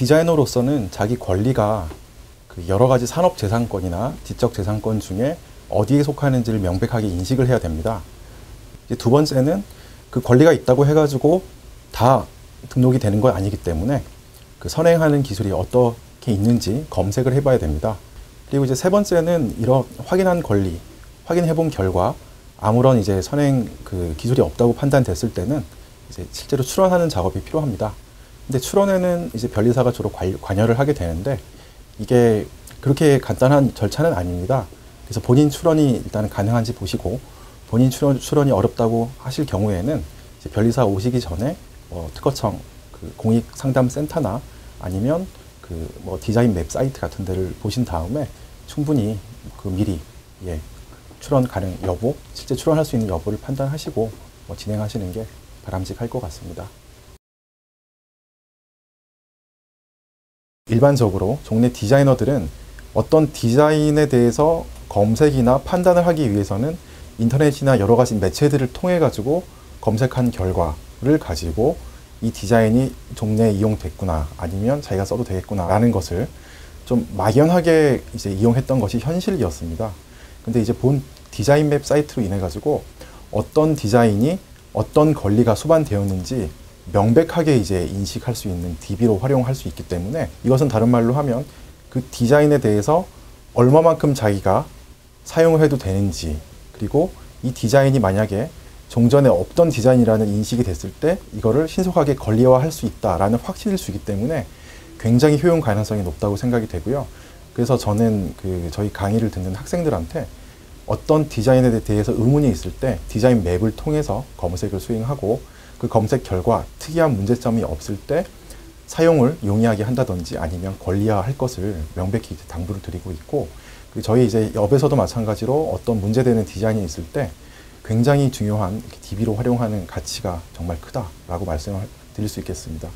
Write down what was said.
디자이너로서는 자기 권리가 그 여러 가지 산업 재산권이나 지적 재산권 중에 어디에 속하는지를 명백하게 인식을 해야 됩니다. 두 번째는 그 권리가 있다고 해가지고 다 등록이 되는 건 아니기 때문에 그 선행하는 기술이 어떻게 있는지 검색을 해봐야 됩니다. 그리고 이제 세 번째는 이런 확인한 권리, 확인해본 결과 아무런 이제 선행 그 기술이 없다고 판단됐을 때는 이제 실제로 출원하는 작업이 필요합니다. 근데 출원에는 이제 변리사가 주로 관여를 하게 되는데 이게 그렇게 간단한 절차는 아닙니다. 그래서 본인 출원이 일단 가능한지 보시고 본인 출원, 출원이 어렵다고 하실 경우에는 변리사 오시기 전에 뭐 특허청 그 공익 상담 센터나 아니면 그 뭐 디자인 맵 사이트 같은 데를 보신 다음에 충분히 그 미리 예 출원 가능 여부 실제 출원할 수 있는 여부를 판단하시고 뭐 진행하시는 게 바람직할 것 같습니다. 일반적으로 종래 디자이너들은 어떤 디자인에 대해서 검색이나 판단을 하기 위해서는 인터넷이나 여러 가지 매체들을 통해 가지고 검색한 결과를 가지고 이 디자인이 종래에 이용됐구나 아니면 자기가 써도 되겠구나 라는 것을 좀 막연하게 이제 이용했던 것이 현실이었습니다. 근데 이제 본 디자인 맵 사이트로 인해 가지고 어떤 디자인이 어떤 권리가 수반되었는지 명백하게 이제 인식할 수 있는 DB로 활용할 수 있기 때문에 이것은 다른 말로 하면 그 디자인에 대해서 얼마만큼 자기가 사용을 해도 되는지 그리고 이 디자인이 만약에 종전에 없던 디자인이라는 인식이 됐을 때 이거를 신속하게 권리화할 수 있다라는 확신을 주기 때문에 굉장히 효용 가능성이 높다고 생각이 되고요. 그래서 저는 그 저희 강의를 듣는 학생들한테 어떤 디자인에 대해서 의문이 있을 때 디자인 맵을 통해서 검색을 수행하고 그 검색 결과 특이한 문제점이 없을 때 사용을 용이하게 한다든지 아니면 권리화할 것을 명백히 당부를 드리고 있고 그 저희 이제 업에서도 마찬가지로 어떤 문제되는 디자인이 있을 때 굉장히 중요한 DB로 활용하는 가치가 정말 크다라고 말씀을 드릴 수 있겠습니다.